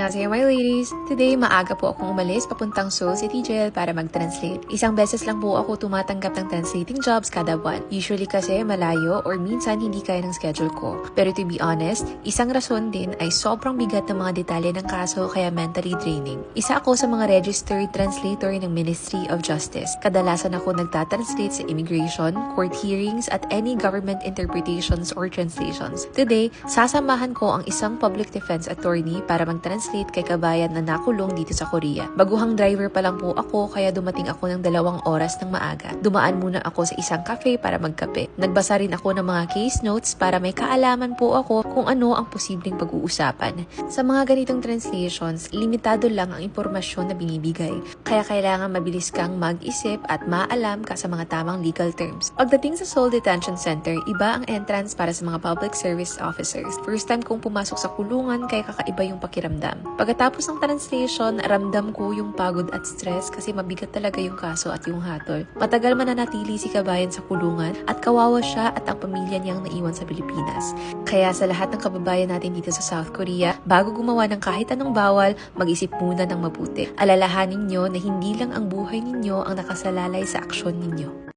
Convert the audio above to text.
Annyeonghaseyo my ladies! Today, maaga po akong umalis papuntang Seoul City Jail para mag-translate. Isang beses lang po ako tumatanggap ng translating jobs kada buwan. Usually kasi malayo or minsan hindi kaya ng schedule ko. Pero to be honest, isang rason din ay sobrang bigat ng mga detalye ng kaso kaya mentally draining. Isa ako sa mga registered translator ng Ministry of Justice. Kadalasan ako nagtatranslate sa immigration, court hearings at any government interpretations or translations. Today, sasamahan ko ang isang public defense attorney para mag-translate kay kabayan na nakulong dito sa Korea. Baguhang driver pa lang po ako kaya dumating ako ng dalawang oras ng maaga. Dumaan muna ako sa isang cafe para magkape. Nagbasa rin ako ng mga case notes para may kaalaman po ako kung ano ang posibleng pag-uusapan. Sa mga ganitong translations, limitado lang ang impormasyon na binibigay. Kaya kailangan mabilis kang mag-isip at maalam ka sa mga tamang legal terms. Pagdating sa Seoul Detention Center, iba ang entrance para sa mga public service officers. First time kong pumasok sa kulungan kaya kakaiba yung pakiramdam. Pagkatapos ng translation, ramdam ko yung pagod at stress kasi mabigat talaga yung kaso at yung hatol. Matagal mananatili si kabayan sa kulungan at kawawa siya at ang pamilya niyang naiwan sa Pilipinas. Kaya sa lahat ng kababayan natin dito sa South Korea, bago gumawa ng kahit anong bawal, mag-isip muna ng mabuti. Alalahanin niyo na hindi lang ang buhay ninyo ang nakasalalay sa aksyon ninyo.